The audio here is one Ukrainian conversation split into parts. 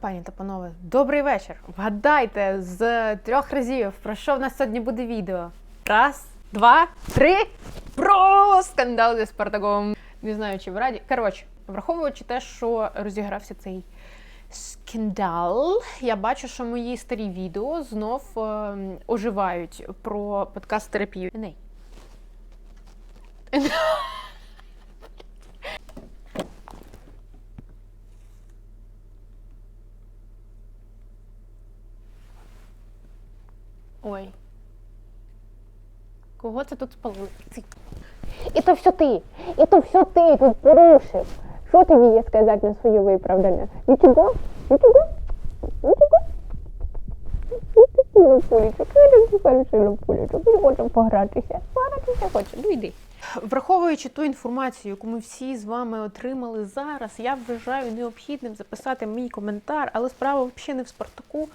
пані та панове, добрий вечір. Вгадайте з трьох разів, про що в нас сьогодні буде відео. Раз, два, три. Про скандал зі Спартаком. Не знаю, чи ви раді. Коротше, враховуючи те, що розігрався цей скандал, я бачу, що мої старі відео знов е, оживають про подкаст терапію. Ней. Ой. Кого це тут спалили? Ці- Это все ты. Это все ты тут порушив. Що тобі є сказати на своє виправдання? Нічого? Нічого? Нічого? Ну, такий лапулечок, ну, такий хороший лапулечок. Ми хочемо погратися. Погратися хоче. Ну йди. Враховуючи ту інформацію, яку ми всі з вами отримали зараз, я вважаю необхідним записати мій коментар, але справа взагалі не в Спартаку,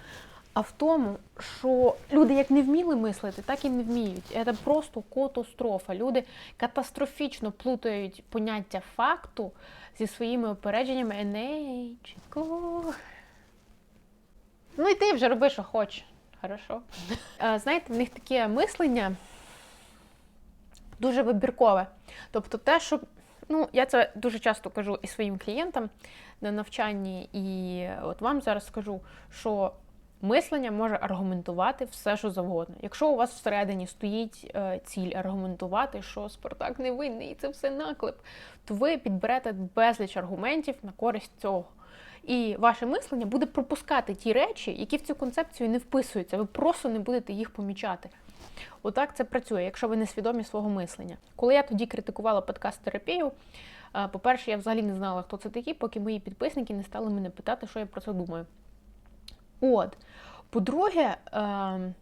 а в тому, що люди як не вміли мислити, так і не вміють. Це просто катастрофа. Люди катастрофічно плутають поняття факту зі своїми опередженнями. Енейчико. Ну і ти вже роби, що хочеш. Хорошо. Знаєте, в них таке мислення дуже вибіркове. Тобто те, що ну, я це дуже часто кажу і своїм клієнтам на навчанні, і от вам зараз скажу, що мислення може аргументувати все, що завгодно. Якщо у вас всередині стоїть е, ціль аргументувати, що Спартак не винний, і це все наклеп, то ви підберете безліч аргументів на користь цього. І ваше мислення буде пропускати ті речі, які в цю концепцію не вписуються. Ви просто не будете їх помічати. Отак це працює, якщо ви не свідомі свого мислення. Коли я тоді критикувала подкаст терапію, е, по-перше, я взагалі не знала, хто це такі, поки мої підписники не стали мене питати, що я про це думаю. От. По-друге, е,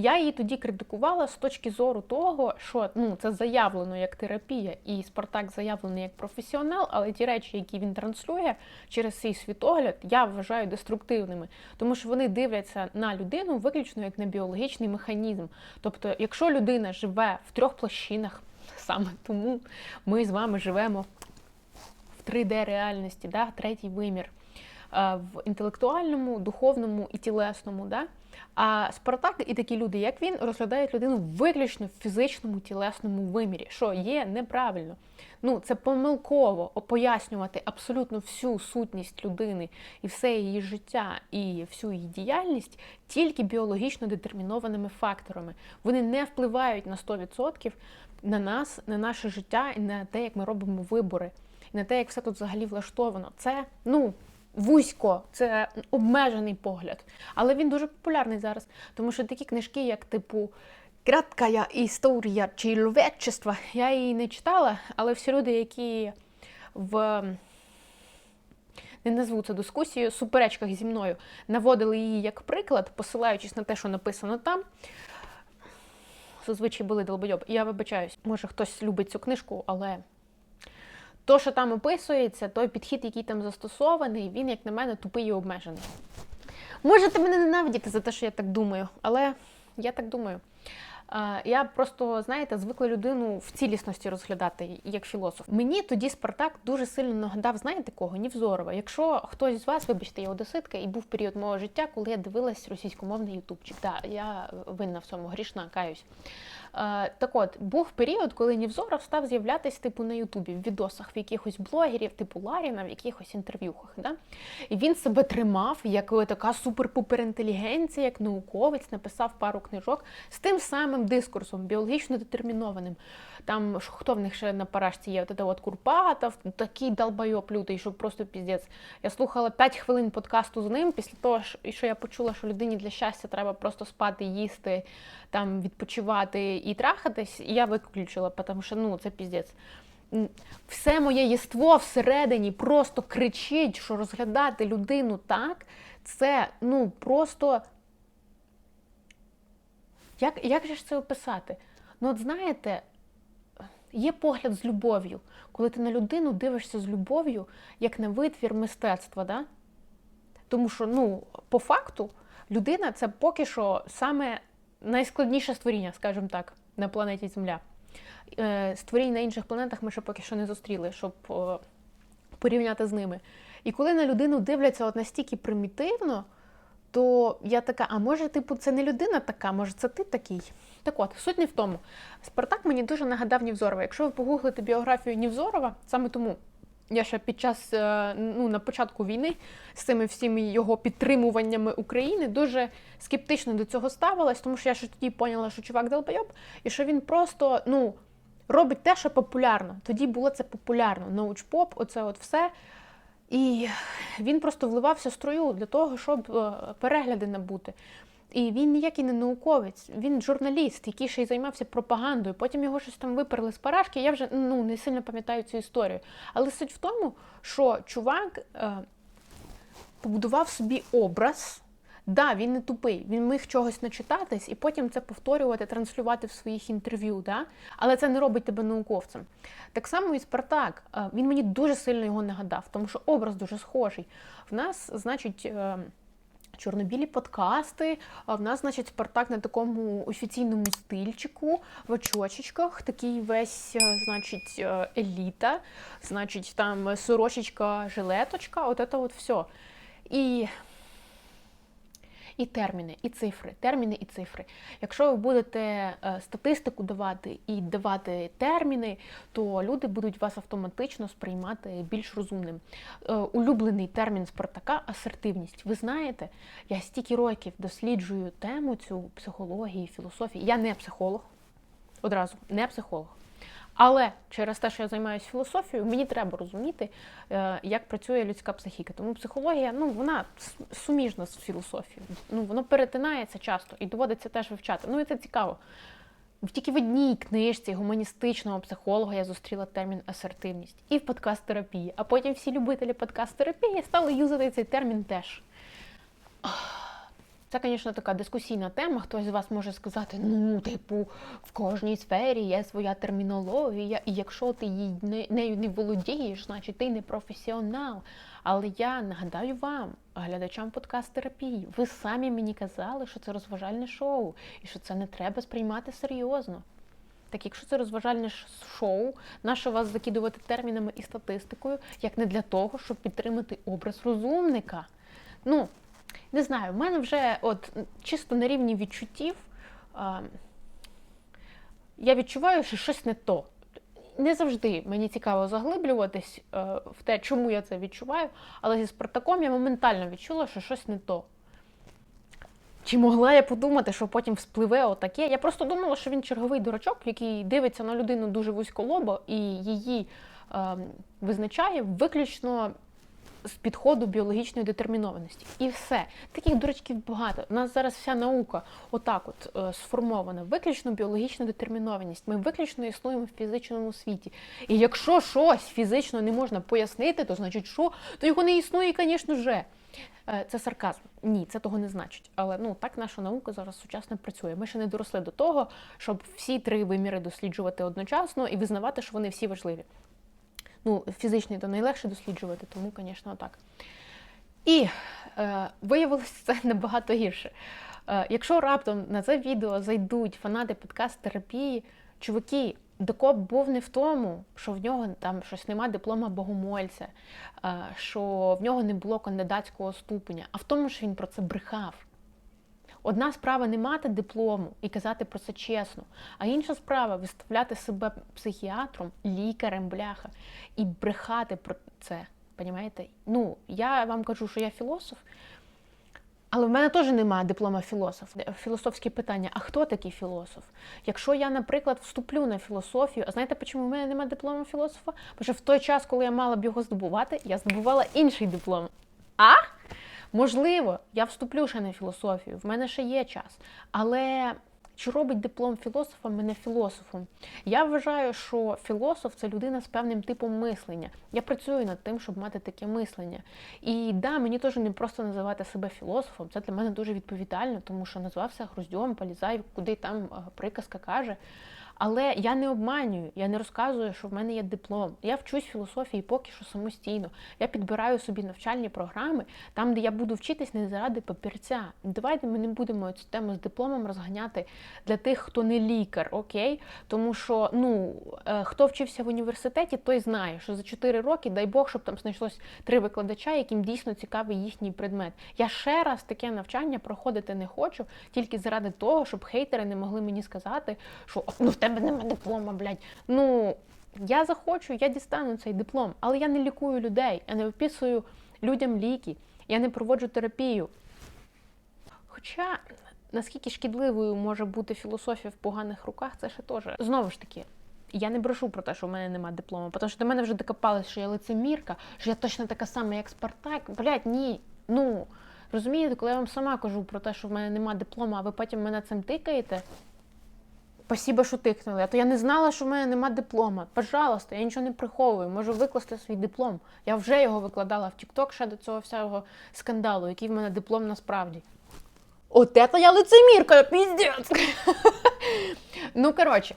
я її тоді критикувала з точки зору того, що ну, це заявлено як терапія, і Спартак заявлений як професіонал, але ті речі, які він транслює через свій світогляд, я вважаю деструктивними, тому що вони дивляться на людину виключно як на біологічний механізм. Тобто, якщо людина живе в трьох площинах, саме тому ми з вами живемо в 3D реальності, да, третій вимір. Е, В інтелектуальному, духовному і тілесному, да? А Спартак і такі люди, як він, розглядають людину виключно в фізичному тілесному вимірі, що є неправильно. Ну, це помилково пояснювати абсолютно всю сутність людини і все її життя, і всю її діяльність тільки біологічно детермінованими факторами. Вони не впливають на 100% на нас, на наше життя і на те, як ми робимо вибори, і на те, як все тут взагалі влаштовано. Це ну. Вузько, це обмежений погляд. Але він дуже популярний зараз, тому що такі книжки, як типу Краткая історія чоловічества, я її не читала, але всі люди, які в не назву це дискусією, суперечках зі мною наводили її як приклад, посилаючись на те, що написано там. Зазвичай були долбойоб. Я вибачаюсь, може хтось любить цю книжку, але то, що там описується, той підхід, який там застосований, він, як на мене, тупий і обмежений. Можете мене ненавидіти за те, що я так думаю, але я так думаю. Я просто, знаєте, звикла людину в цілісності розглядати як філософ. Мені тоді Спартак дуже сильно нагадав, знаєте кого? Нівзорова. Якщо хтось з вас, вибачте, я одеситка, і був період мого життя, коли я дивилась російськомовний ютубчик. Так, я винна в цьому, грішна, каюсь. Е, Так от, був період, коли Нівзоров став з'являтися типу на Ютубі, в відосах в якихось блогерів, типу Ларіна, в якихось інтерв'юхах. Да? І він себе тримав як е, така супер-пупер як науковець, написав пару книжок з тим самим дискурсом, біологічно детермінованим. Там хто в них ще на парашці є? От це от Курпатов, такий долбойоб лютий, що просто піздець. Я слухала 5 хвилин подкасту з ним після того, що я почула, що людині для щастя треба просто спати, їсти, там відпочивати і трахатись, я виключила, тому що ну це піздець. Все моє єство всередині просто кричить, що розглядати людину так, це ну просто. Як, як же ж це описати? Ну, от знаєте, є погляд з любов'ю, коли ти на людину дивишся з любов'ю, як на витвір мистецтва, да? Тому що, ну, по факту, людина це поки що саме найскладніше створіння, скажімо так, на планеті Земля. Е, Створінь на інших планетах ми ще поки що не зустріли, щоб е, порівняти з ними. І коли на людину дивляться от настільки примітивно, то я така, а може, типу, це не людина така, може, це ти такий. Так от, суть не в тому. Спартак мені дуже нагадав Нівзорова. Якщо ви погуглите біографію Нівзорова, саме тому я ще під час е, ну, на початку війни з цими всіми його підтримуваннями України дуже скептично до цього ставилась, тому що я ще тоді поняла, що чувак долбойоб, і що він просто ну, робить те, що популярно. Тоді було це популярно. Научпоп, оце от все. І він просто вливався в струю для того, щоб е, перегляди набути. І він ніякий не науковець, він журналіст, який ще й займався пропагандою. Потім його щось там виперли з парашки. Я вже ну, не сильно пам'ятаю цю історію. Але суть в тому, що чувак е, побудував собі образ. Да, він не тупий, він міг чогось начитатись і потім це повторювати, транслювати в своїх інтерв'ю. Да? Але це не робить тебе науковцем. Так само і Спартак. Е, Він мені дуже сильно його нагадав, тому що образ дуже схожий. В нас, значить. е, Чорнобілі подкасти. В нас, значить, Спартак на такому офіційному стильчику, в очочечках, такий весь, е, значить, е, еліта, значить, там сорочечка, жилеточка, от це от все. І, і терміни, і цифри, терміни і цифри. Якщо ви будете е, статистику давати і давати терміни, то люди будуть вас автоматично сприймати більш розумним. Е, Улюблений термін Спартака асертивність. Ви знаєте, я стільки років досліджую тему цю психології, філософії. Я не психолог, одразу не психолог. Але через те, що я займаюся філософією, мені треба розуміти, е, як працює людська психіка. Тому психологія, ну вона суміжна з філософією. Ну воно перетинається часто і доводиться теж вивчати. Ну і це цікаво. Тільки в одній книжці гуманістичного психолога я зустріла термін асертивність і в подкаст-терапії. А потім всі любителі подкаст-терапії стали юзати цей термін теж. Це, звісно, така дискусійна тема. Хтось з вас може сказати, ну, типу, в кожній сфері є своя термінологія, і якщо ти не- нею не володієш, значить ти не професіонал. Але я нагадаю вам, глядачам подкаст-терапії, ви самі мені казали, що це розважальне шоу, і що це не треба сприймати серйозно. Так якщо це розважальне шоу, нащо вас закидувати термінами і статистикою, як не для того, щоб підтримати образ розумника? Ну, не знаю, в мене вже от чисто на рівні відчуттів а, я відчуваю, що щось не то. Не завжди мені цікаво заглиблюватись е, в те, чому я це відчуваю, але зі Спартаком я моментально відчула, що щось не то. Чи могла я подумати, що потім вспливе отаке? Я просто думала, що він черговий дурачок, який дивиться на людину дуже вузьколобо і її е, визначає виключно з підходу біологічної детермінованості. І все. Таких дурачків багато. У нас зараз вся наука отак от е, сформована. Виключно біологічна детермінованість. Ми виключно існуємо в фізичному світі. І якщо щось фізично не можна пояснити, то значить що? То його не існує, звісно же. Е, Це сарказм. Ні, це того не значить. Але ну так наша наука зараз сучасно працює. Ми ще не доросли до того, щоб всі три виміри досліджувати одночасно і визнавати, що вони всі важливі. Ну, фізичний то найлегше досліджувати, тому, звісно, так. І е, виявилося це набагато гірше. Е, якщо раптом на це відео зайдуть фанати подкаст-терапії, чуваки, докоп був не в тому, що в нього там щось нема диплома богомольця, е, що в нього не було кандидатського ступеня, а в тому, що він про це брехав. Одна справа не мати диплому і казати про це чесно, а інша справа виставляти себе психіатром, лікарем, бляха, і брехати про це. Понімаєте? Ну, я вам кажу, що я філософ, але в мене теж немає диплома філософ. Філософське питання: а хто такий філософ? Якщо я, наприклад, вступлю на філософію, а знаєте, чому в мене немає диплома філософа? Бо що в той час, коли я мала б його здобувати, я здобувала інший диплом. А? Можливо, я вступлю ще на філософію, в мене ще є час. Але чи робить диплом філософа мене філософом? Я вважаю, що філософ це людина з певним типом мислення. Я працюю над тим, щоб мати таке мислення. І да, мені теж не просто називати себе філософом. Це для мене дуже відповідально, тому що назвався Груздьом, Палізай, куди там е, приказка каже. Але я не обманюю, я не розказую, що в мене є диплом. Я вчусь філософії поки що самостійно. Я підбираю собі навчальні програми, там, де я буду вчитись не заради папірця. Давайте ми не будемо цю тему з дипломом розганяти для тих, хто не лікар, окей? Тому що ну е, хто вчився в університеті, той знає, що за 4 роки, дай Бог, щоб там знайшлось три викладача, яким дійсно цікавий їхній предмет. Я ще раз таке навчання проходити не хочу, тільки заради того, щоб хейтери не могли мені сказати, що ну в тебе нема диплома, блядь. Ну я захочу, я дістану цей диплом, але я не лікую людей, я не виписую людям ліки, я не проводжу терапію. Хоча наскільки шкідливою може бути філософія в поганих руках, це ще теж. Знову ж таки, я не брешу про те, що в мене немає диплому, тому що до мене вже докопались, що я лицемірка, що я точно така сама, як Спартак. Блядь, ні. Ну розумієте, коли я вам сама кажу про те, що в мене немає диплому, а ви потім мене цим тикаєте. Спасибо, що тикнули. А то я не знала, що в мене нема диплома. Пожалуйста, я нічого не приховую. Можу викласти свій диплом. Я вже його викладала в TikTok ще до цього всього скандалу, який в мене диплом насправді. От это я лицемірка, піздець. ну, коротше,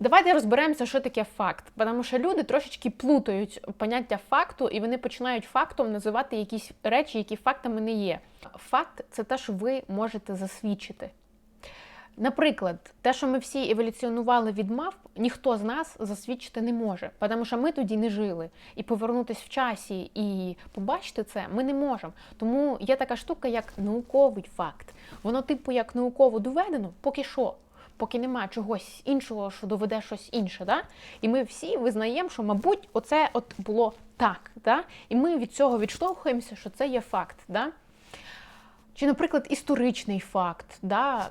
давайте розберемося, що таке факт. Тому що люди трошечки плутають поняття факту, і вони починають фактом називати якісь речі, які фактами не є. Факт це те, що ви можете засвідчити. Наприклад, те, що ми всі еволюціонували від мавп, ніхто з нас засвідчити не може, тому що ми тоді не жили. І повернутися в часі і побачити це ми не можемо. Тому є така штука, як науковий факт. Воно, типу, як науково доведено, поки що. Поки нема чогось іншого, що доведе щось інше, да? і ми всі визнаємо, що, мабуть, оце от було так. Да? І ми від цього відштовхуємося, що це є факт. Да? Чи, наприклад, історичний факт. Да?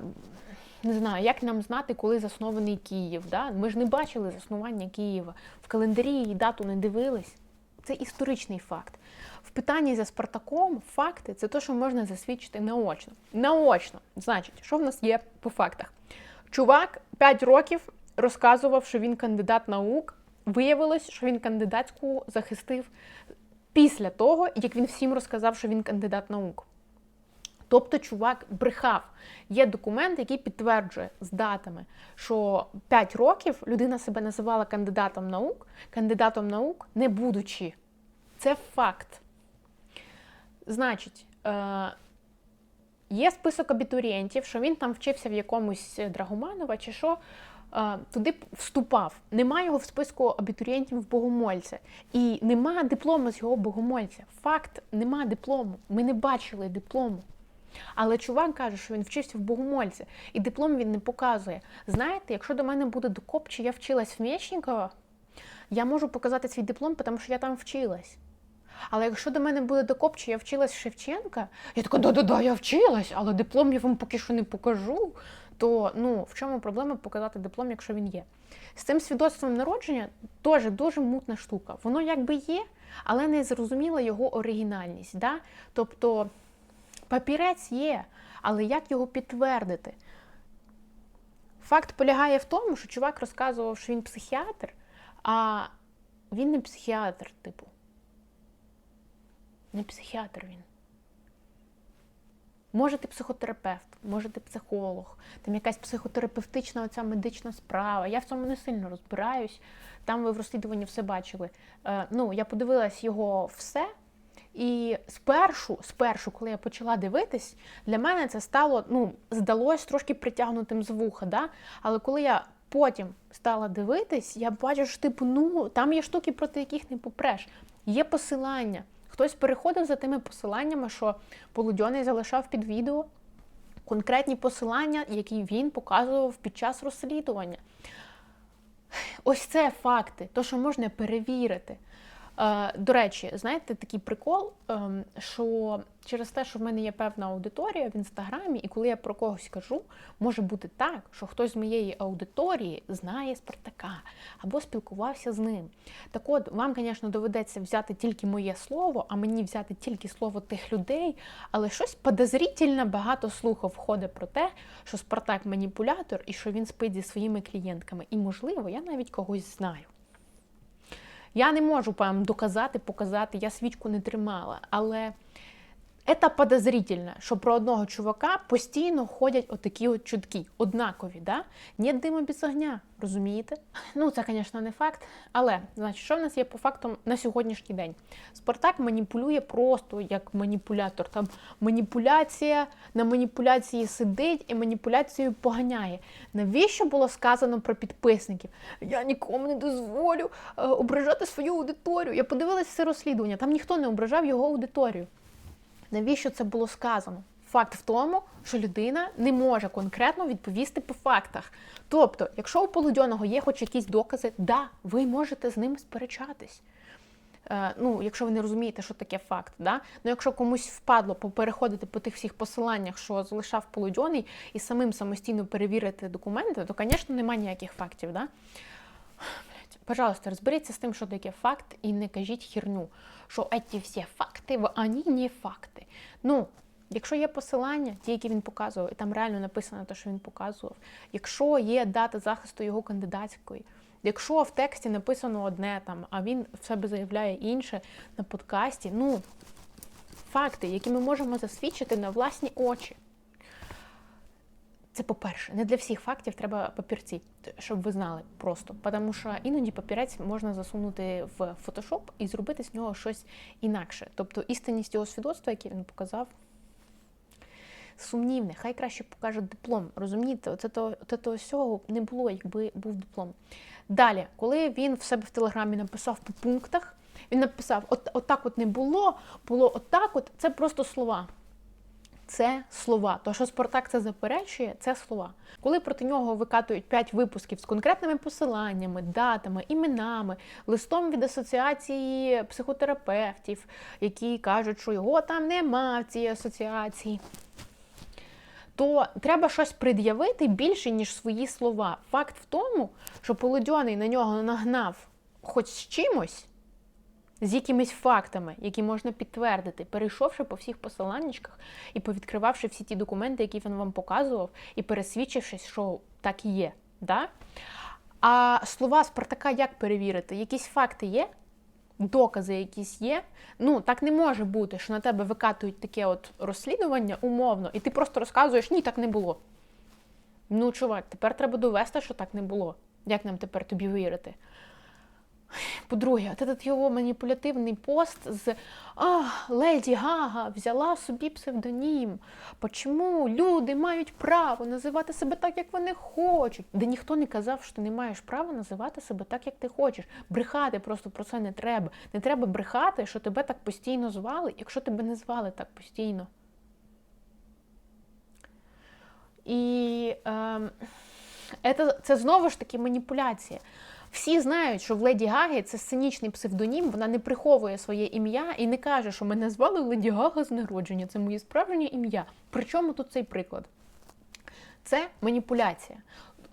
Не знаю, як нам знати, коли заснований Київ. Да? Ми ж не бачили заснування Києва. В календарі і дату не дивились. Це історичний факт. В питанні за Спартаком факти це те, що можна засвідчити наочно. Наочно. Значить, що в нас є по фактах? Чувак 5 років розказував, що він кандидат наук. Виявилось, що він кандидатську захистив після того, як він всім розказав, що він кандидат наук. Тобто чувак брехав. Є документ, який підтверджує з датами, що 5 років людина себе називала кандидатом наук, кандидатом наук, не будучи. Це факт. Значить, е, є список абітурієнтів, що він там вчився в якомусь Драгоманова чи що, е, туди вступав. Нема його в списку абітурієнтів в Богомольця. І нема диплому з його Богомольця. Факт, нема диплому. Ми не бачили диплому. Але чувак каже, що він вчився в Богомольці, і диплом він не показує. Знаєте, якщо до мене буде докоп, чи я вчилась в Мєчникова, я можу показати свій диплом, тому що я там вчилась. Але якщо до мене буде докоп, чи я вчилась в Шевченка, я така, да-да-да, я вчилась, але диплом я вам поки що не покажу. То ну, в чому проблема показати диплом, якщо він є? З цим свідоцтвом народження теж дуже мутна штука. Воно якби є, але не зрозуміла його оригінальність. Да? Тобто папірець є, але як його підтвердити? Факт полягає в тому, що чувак розказував, що він психіатр, а він не психіатр, типу. Не психіатр він. Може, ти психотерапевт, може ти психолог, там якась психотерапевтична оця медична справа. Я в цьому не сильно розбираюсь. Там ви в розслідуванні все бачили. Е, ну, я подивилась його все. І спершу, спершу, коли я почала дивитись, для мене це стало, ну, здалось трошки притягнутим з вуха. Да? Але коли я потім стала дивитись, я бачу, що типу, ну, там є штуки, проти яких не попреш. Є посилання. Хтось переходив за тими посиланнями, що Полудьоний залишав під відео конкретні посилання, які він показував під час розслідування. Ось це факти, то, що можна перевірити. Е, До речі, знаєте, такий прикол, ем, що через те, що в мене є певна аудиторія в інстаграмі, і коли я про когось кажу, може бути так, що хтось з моєї аудиторії знає Спартака або спілкувався з ним. Так от, вам, звісно, доведеться взяти тільки моє слово, а мені взяти тільки слово тих людей, але щось подозрительно багато слухів входить про те, що Спартак маніпулятор і що він спить зі своїми клієнтками. І, можливо, я навіть когось знаю. Я не можу вам доказати, показати, я свічку не тримала, але Це подозрительно, що про одного чувака постійно ходять отакі от чутки, однакові, да? Нет дима без огня, розумієте? Ну, це, звісно, не факт. Але, значить, що в нас є по фактам на сьогоднішній день? Спартак маніпулює просто як маніпулятор. Там маніпуляція на маніпуляції сидить і маніпуляцією поганяє. Навіщо було сказано про підписників? Я нікому не дозволю е, ображати свою аудиторію. Я подивилася це розслідування. Там ніхто не ображав його аудиторію. Навіщо це було сказано? Факт в тому, що людина не може конкретно відповісти по фактах. Тобто, якщо у полудьоного є хоч якісь докази, да, ви можете з ним сперечатись. Е, ну, якщо ви не розумієте, що таке факт, да? ну якщо комусь впадло переходити по тих всіх посиланнях, що залишав полудьоний, і самим самостійно перевірити документи, то, звісно, немає ніяких фактів. Да? Пожалуйста, розберіться з тим, що таке факт, і не кажіть херню, що ці всі факти, вони не факти. Ну, якщо є посилання, ті, які він показував, і там реально написано те, що він показував, якщо є дата захисту його кандидатської, якщо в тексті написано одне там, а він в себе заявляє інше на подкасті, ну, факти, які ми можемо засвідчити на власні очі. Це по-перше, не для всіх фактів треба папірці, щоб ви знали просто. Тому що іноді папірець можна засунути в фотошоп і зробити з нього щось інакше. Тобто істинність його свідоцтва, яке він показав, сумнівне. Хай краще покаже диплом. Розумієте, оце то всього не було, якби був диплом. Далі, коли він в себе в телеграмі написав по пунктах, він написав: от, отак от не було, було отак, от це просто слова. Це слова. То, що Спартак це заперечує, це слова. Коли проти нього викатують 5 випусків з конкретними посиланнями, датами, іменами, листом від асоціації психотерапевтів, які кажуть, що його там нема в цій асоціації, то треба щось пред'явити більше, ніж свої слова. Факт в тому, що Полудьоний на нього нагнав хоч чимось з якимись фактами, які можна підтвердити, перейшовши по всіх посиланнячках і повідкривавши всі ті документи, які він вам показував, і пересвідчившись, що так і є. Да? А слова Спартака як перевірити? Якісь факти є? Докази якісь є. Ну, так не може бути, що на тебе викатують таке от розслідування умовно, і ти просто розказуєш, ні, так не було. Ну, чувак, тепер треба довести, що так не було. Як нам тепер тобі вірити? По-друге, от этот його маніпулятивний пост з а, Леді Гага взяла собі псевдонім. Почому люди мають право називати себе так, як вони хочуть? Де ніхто не казав, що ти не маєш права називати себе так, як ти хочеш. Брехати просто про це не треба. Не треба брехати, що тебе так постійно звали, якщо тебе не звали так постійно. І е, це знову ж таки маніпуляція. Всі знають, що в Леді Гаги це сценічний псевдонім, вона не приховує своє ім'я і не каже, що мене звали Леді Гага з народження, це моє справжнє ім'я. Причому тут цей приклад? Це маніпуляція.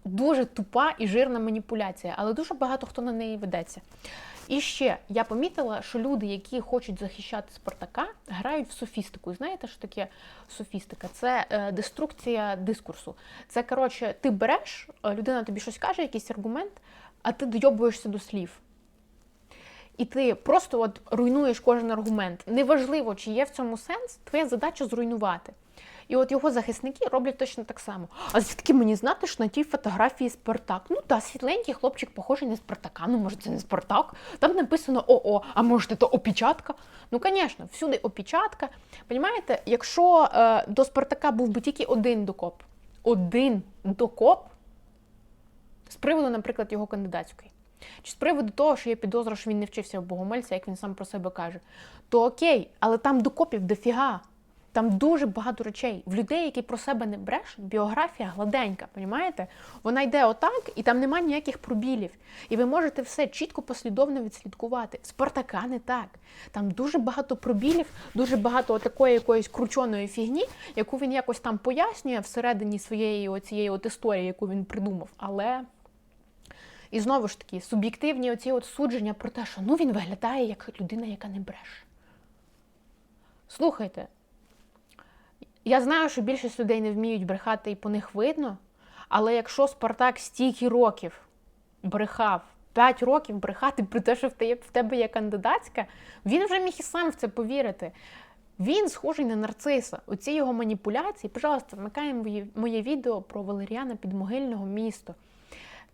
Дуже тупа і жирна маніпуляція, але дуже багато хто на неї ведеться. І ще я помітила, що люди, які хочуть захищати Спартака, грають в софістику. Знаєте, що таке софістика? Це е, деструкція дискурсу. Це коротше, ти береш, е, людина тобі щось каже, якийсь аргумент, а ти дойобуєшся до слів. І ти просто от руйнуєш кожен аргумент. Неважливо, чи є в цьому сенс, твоя задача зруйнувати. І от його захисники роблять точно так само. А звідки мені знати, що на тій фотографії Спартак? Ну та світленький хлопчик похожий на Спартака. Ну, може, це не Спартак. Там написано ОО, а може, це опечатка? Ну, звісно, всюди опечатка. Понімаєте, якщо е, до Спартака був би тільки один докоп, один докоп з приводу, наприклад, його кандидатської. Чи з приводу того, що є підозра, що він не вчився в Богомольця, як він сам про себе каже, то окей, але там докопів дофіга. Там дуже багато речей. В людей, які про себе не брешуть, біографія гладенька, понімаєте? Вона йде отак, і там немає ніяких пробілів. І ви можете все чітко, послідовно відслідкувати. Спартака не так. Там дуже багато пробілів, дуже багато такої якоїсь крученої фігні, яку він якось там пояснює всередині своєї оцієї от історії, яку він придумав. Але. І знову ж таки, суб'єктивні оці от судження про те, що ну він виглядає як людина, яка не бреше. Слухайте, я знаю, що більшість людей не вміють брехати і по них видно, але якщо Спартак стільки років брехав, 5 років брехати про те, що в тебе є кандидатська, він вже міг і сам в це повірити. Він схожий на нарциса. Оці його маніпуляції, пожалуйста, вмикаємо моє, відео про Валеріана Підмогильного місто.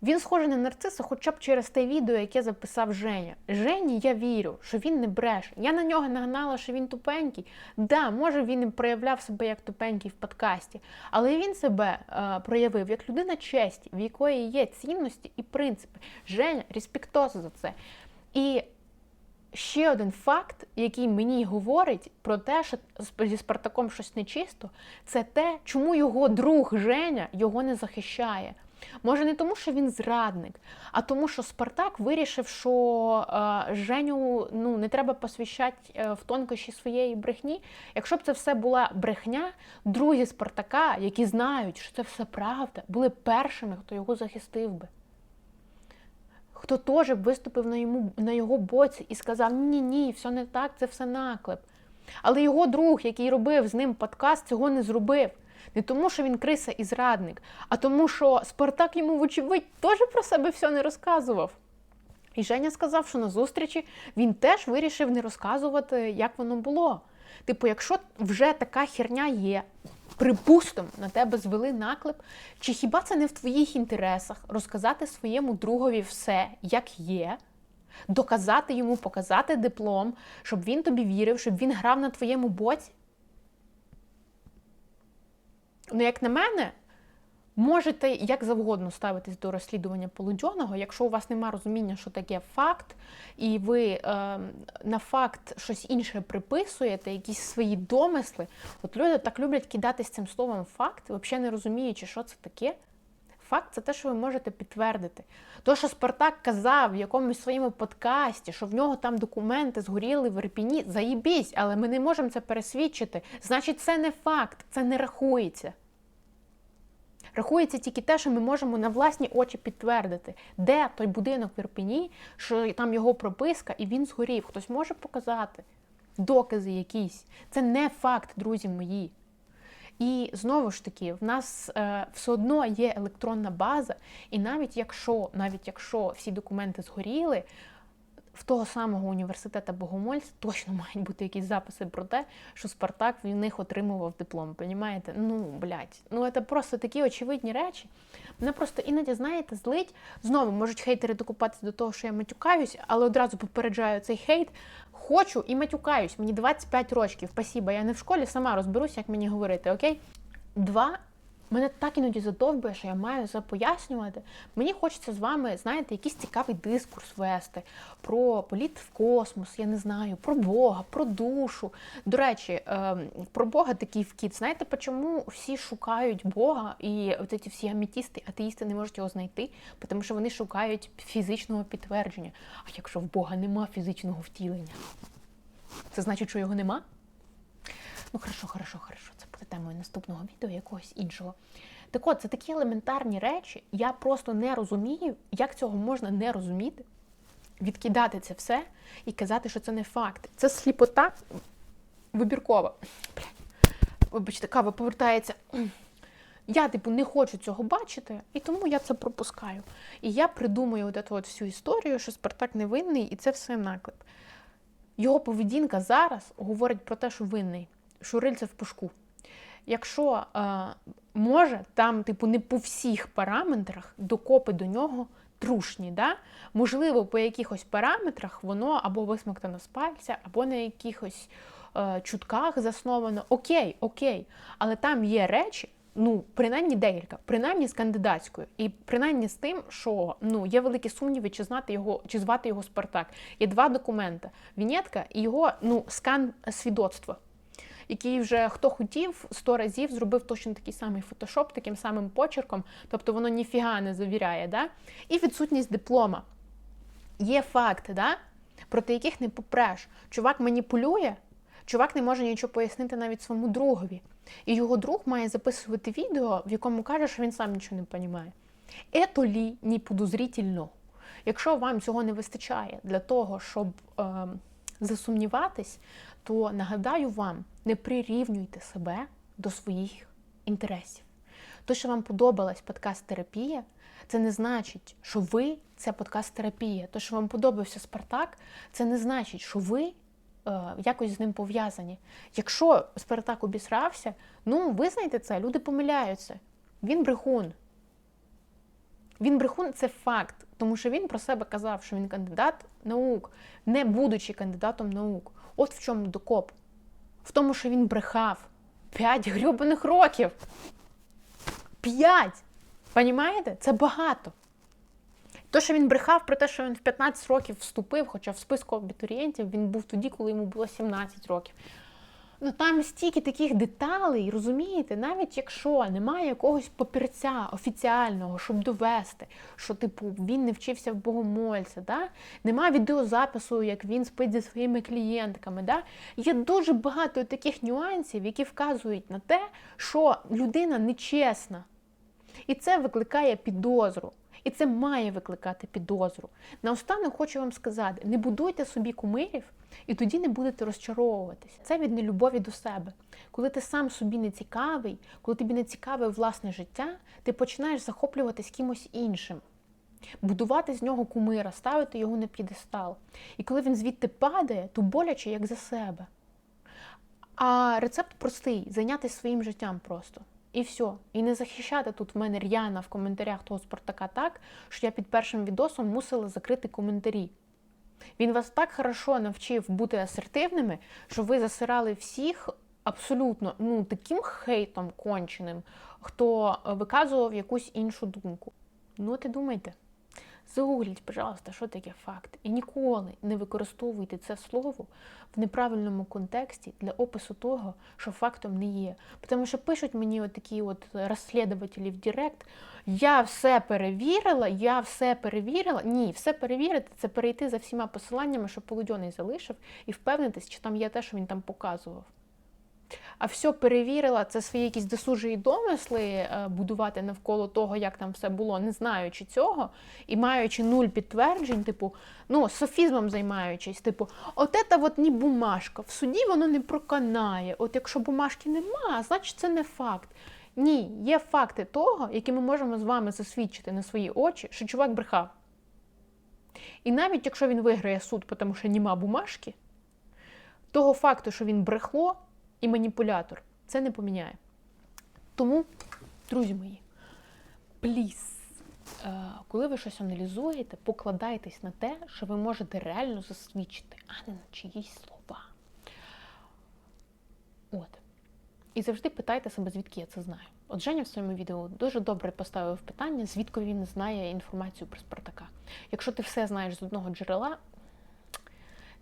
Він схожий на нарциса хоча б через те відео, яке записав Женя. Жені я вірю, що він не бреше. Я на нього нагнала, що він тупенький. Да, може він і проявляв себе як тупенький в подкасті, але він себе е, проявив як людина честі, в якої є цінності і принципи. Женя, респектоса за це. І ще один факт, який мені говорить про те, що зі Спартаком щось нечисто, це те, чому його друг Женя його не захищає. Може, не тому, що він зрадник, а тому, що Спартак вирішив, що е, Женю ну, не треба посвящати е, в тонкощі своєї брехні. Якщо б це все була брехня, друзі Спартака, які знають, що це все правда, були першими, хто його захистив би. Хто теж виступив на, йому, на його боці і сказав: ні, ні, все не так, це все наклеп. Але його друг, який робив з ним подкаст, цього не зробив. Не тому, що він криса і зрадник, а тому, що Спартак йому, вочевидь, теж про себе все не розказував. І Женя сказав, що на зустрічі він теж вирішив не розказувати, як воно було. Типу, якщо вже така херня є, припустимо, на тебе звели наклеп, чи хіба це не в твоїх інтересах розказати своєму другові все, як є, доказати йому, показати диплом, щоб він тобі вірив, щоб він грав на твоєму боці? Ну, як на мене, можете як завгодно ставитись до розслідування Полудьоного, якщо у вас немає розуміння, що таке факт, і ви е, на факт щось інше приписуєте, якісь свої домисли. От люди так люблять кидатись цим словом факт, взагалі не розуміючи, що це таке. Факт це те, що ви можете підтвердити. То, що Спартак казав в якомусь своєму подкасті, що в нього там документи згоріли в Ірпіні, заїбісь, але ми не можемо це пересвідчити. Значить, це не факт, це не рахується. Рахується тільки те, що ми можемо на власні очі підтвердити, де той будинок в Ірпіні, що там його прописка, і він згорів. Хтось може показати докази якісь. Це не факт, друзі мої. І знову ж таки, в нас е, все одно є електронна база, і навіть якщо, навіть якщо всі документи згоріли, в того самого університету Богомольця точно мають бути якісь записи про те, що Спартак в них отримував диплом. Понімаєте? Ну, блядь, ну це просто такі очевидні речі. Мене просто іноді, знаєте, злить. Знову можуть хейтери докупатися до того, що я матюкаюсь, але одразу попереджаю цей хейт. Хочу і матюкаюсь. Мені 25 років. Спасіба. Я не в школі сама розберуся, як мені говорити, окей? Два. Мене так іноді задовбує, що я маю це пояснювати. Мені хочеться з вами, знаєте, якийсь цікавий дискурс вести про політ в космос, я не знаю, про Бога, про душу. До речі, ем, про Бога такий вкіт. Знаєте, чому всі шукають Бога, і ці всі амітісти, атеїсти не можуть його знайти, тому що вони шукають фізичного підтвердження. А якщо в Бога нема фізичного втілення, це значить, що його нема? Ну, хорошо, хорошо, хорошо. Це буде темою наступного відео, якогось іншого. Так от, це такі елементарні речі. Я просто не розумію, як цього можна не розуміти, відкидати це все і казати, що це не факт. Це сліпота вибіркова. Вибачте, кава повертається. Я, типу, не хочу цього бачити, і тому я це пропускаю. І я придумую от от всю історію, що Спартак невинний, і це все наклеп. Його поведінка зараз говорить про те, що винний, що рильце в пушку. Якщо е, може, там, типу, не по всіх параметрах докопи до нього трушні. Да? Можливо, по якихось параметрах воно або висмоктано з пальця, або на якихось е, чутках засновано. Окей, окей. Але там є речі, ну, принаймні декілька, принаймні з кандидатською, і принаймні з тим, що ну, є великі сумніви, чи знати його, чи звати його Спартак. Є два документи: Вінєтка і його ну, скан свідоцтва. Який вже хто хотів сто разів зробив точно такий самий фотошоп, таким самим почерком, тобто воно ніфіга не завіряє. Да? І відсутність диплома. Є факти, да? проти яких не попреш. Чувак маніпулює, чувак не може нічого пояснити навіть своєму другові. І його друг має записувати відео, в якому каже, що він сам нічого не розуміє. Ето лі не подозрительно. Якщо вам цього не вистачає для того, щоб е, засумніватись, то нагадаю вам, не прирівнюйте себе до своїх інтересів. То, що вам подобалась подкаст-терапія, це не значить, що ви це подкаст-терапія. То, що вам подобався Спартак, це не значить, що ви е, якось з ним пов'язані. Якщо Спартак обісрався, ну визнайте це, люди помиляються. Він брехун. Він брехун це факт, тому що він про себе казав, що він кандидат наук, не будучи кандидатом наук. От в чому докоп. В тому, що він брехав. П'ять грьобаних років. П'ять! Понімаєте? Це багато. То, що він брехав про те, що він в 15 років вступив, хоча в списку абітурієнтів він був тоді, коли йому було 17 років. Ну там стільки таких деталей, розумієте, навіть якщо немає якогось папірця офіціального, щоб довести, що типу він не вчився в богомольця, да? немає відеозапису, як він спить зі своїми клієнтками. Да? Є дуже багато таких нюансів, які вказують на те, що людина нечесна. І це викликає підозру. І це має викликати підозру. Наостанок хочу вам сказати: не будуйте собі кумирів, і тоді не будете розчаровуватися. Це від нелюбові до себе. Коли ти сам собі не цікавий, коли тобі не цікаве власне життя, ти починаєш захоплюватись кимось іншим. Будувати з нього кумира, ставити його на п'єдестал. І коли він звідти падає, то боляче як за себе. А рецепт простий зайнятися своїм життям просто. І все. І не захищати тут в мене р'яна в коментарях того Спартака так, що я під першим відосом мусила закрити коментарі. Він вас так хорошо навчив бути асертивними, що ви засирали всіх абсолютно ну, таким хейтом конченим, хто е, виказував якусь іншу думку. Ну, ти думайте. Загугліть, пожалуйста, що таке факт. І ніколи не використовуйте це слово в неправильному контексті для опису того, що фактом не є. Тому що пишуть мені от такі от розслідувателі в Директ, я все перевірила, я все перевірила. Ні, все перевірити це перейти за всіма посиланнями, що Полудьоний залишив, і впевнитись, чи там є те, що він там показував. А все перевірила, це свої якісь досужі домисли е, будувати навколо того, як там все було, не знаючи цього, і маючи нуль підтверджень, типу, ну, софізмом займаючись, типу, от це от не бумажка, в суді воно не проканає. От якщо бумажки нема, значить це не факт. Ні, є факти того, які ми можемо з вами засвідчити на свої очі, що чувак брехав. І навіть якщо він виграє суд, тому що нема бумажки, того факту, що він брехло і маніпулятор, це не поміняє. Тому, друзі мої, пліс, е, коли ви щось аналізуєте, покладайтесь на те, що ви можете реально засвідчити, а не на чиїсь слова. От. І завжди питайте себе, звідки я це знаю. От Женя в своєму відео дуже добре поставив питання, звідки він знає інформацію про Спартака. Якщо ти все знаєш з одного джерела,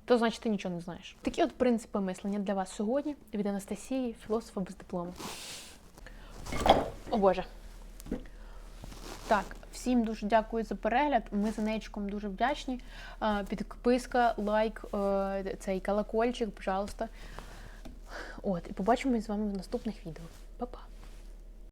то значить ти нічого не знаєш. Такі от принципи мислення для вас сьогодні від Анастасії, філософа без диплому. О Боже. Так, всім дуже дякую за перегляд. Ми за нечком дуже вдячні. Підписка, лайк, е, цей колокольчик, пожалуйста. От, і побачимось з вами в наступних відео. Па-па!